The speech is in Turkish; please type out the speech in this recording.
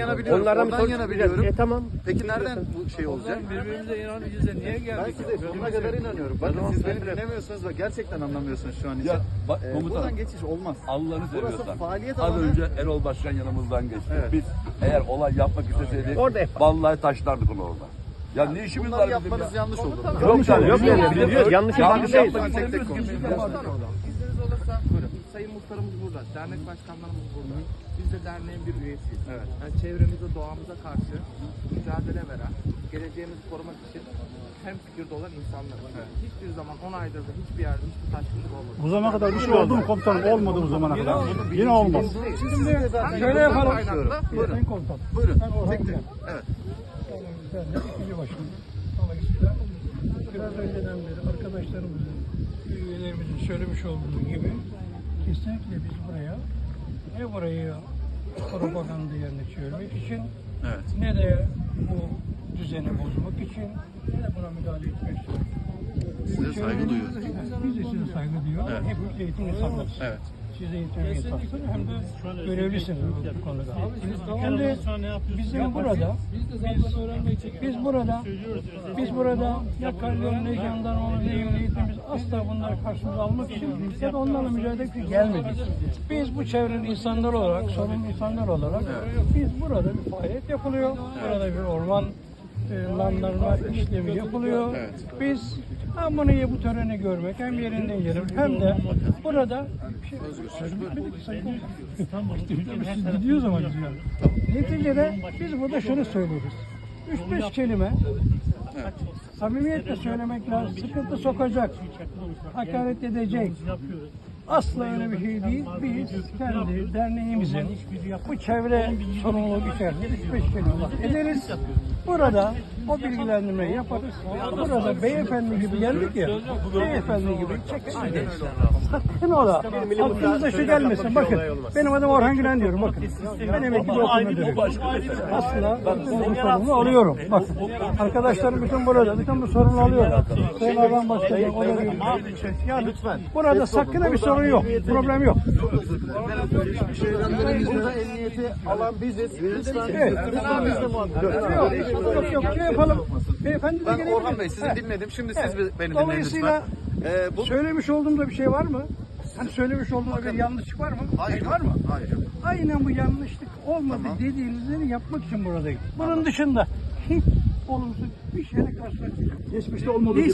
yana biliyorum. Onlardan yana biliyorum. E tamam. Peki nereden bu şey olacak? Birbirimize inanmayacağız niye Ben geldik? size sonuna kadar inanıyorum. Bakın siz beni dinlemiyorsunuz ve gerçekten anlamıyorsunuz şu an için. Ya, bak, Ee, komutanım. buradan geçiş olmaz. Allah'ını Burası seviyorsan. faaliyet Az alanı. önce Erol Başkan yanımızdan geçti. Evet. Biz eğer olay yapmak isteseydik Orada yapar. vallahi taşlardık onu orada. Ya ne işimiz Bunları var bizim yapmanız ya? yanlış oldu. Yok yani. Yok yani. Yanlış yanlış ifade değil. yapmak istemiyoruz ki. İzniniz olursa Sayın Muhtarımız burada, dernek başkanlarımız burada. Biz de derneğin bir üyesiyiz. Evet. Yani çevremize, doğamıza karşı mücadele veren, geleceğimizi korumak için hem fikirde olan insanlarız. Hiçbir zaman 10 aydır da hiçbir yerde hiçbir taşkınlık olmadı. Bu zamana kadar bir şey oldu mu komutanım? Olmadı bu zamana kadar. Yine olmaz. Şimdi Şöyle yapalım. Buyurun. Sayın komutanım. Buyurun. Evet. İkinci başkanı. Dolayısıyla biraz önceden beri arkadaşlarımızın, üyelerimizin söylemiş olduğu gibi kesinlikle biz buraya ne burayı propaganda yerine çevirmek için Evet. ne de bu düzeni bozmak için ne de buna müdahale etmek için. Size saygı duyuyoruz. Biz de size saygı duyuyoruz. Evet. Hep eğitim insanlarız. Evet. Siz de eğitim insansınız hem de görevlisiniz bu konuda. Şimdi bizim burada biz, biz burada biz burada ya karyon ne jandarma ne emniyetimiz asla bunları karşımıza almak için ya da onlarla mücadele gelmedik. Biz bu çevrenin insanları olarak, sorumlu insanlar olarak biz burada bir faaliyet yapılıyor. Burada bir orman e, lanlarına işlemi yapılıyor. Biz hem bunu bu töreni görmek hem yerinden gelip hem de burada siz gidiyor zaman gidiyor. Neticede biz burada şunu söylüyoruz. 3-5 kelime samimiyetle söylemek lazım. Sıkıntı sokacak. Hakaret edecek. Asla öyle bir şey değil. Biz kendi derneğimizin bu çevre sorumluluğu içerisinde 3-5 kelime ederiz. Burada o bilgilendirmeyi yaparız. Burada beyefendi gibi geldik ya, beyefendi gibi çekin gideriz. Sakın ola. Aklınıza şu gelmesin. Bakın benim adım Orhan Gülen diyorum. Bakın ben emekli bir okul müdürüyüm. Asla bütün bu sorumluluğu alıyorum. Bak arkadaşlarım bütün burada. Bütün bu sorumluluğu alıyorum. Sayın Orhan Başkanım. o da bir- Ya lütfen. Burada sakın bir sorun yok. Problem yok. Burada emniyeti alan biziz. Lütfen, Evet. lütfen bizle yok, yok. Şey yapalım. Beyefendi de Ben gelebilir. Orhan Bey sizi dinledim. Şimdi siz Evet. beni dinleyin Dolayısıyla. Ee, bu söylemiş olduğumda bir şey var mı? Hani söylemiş olduğumda bir yanlışlık var mı? Hayır. var mı? Hayır. Aynen bu yanlışlık olmadı dediğinizleri yapmak için buradayım. Bunun dışında hiç olumsuz bir şeyle karşılaşmayacağım. Geçmişte olmadı.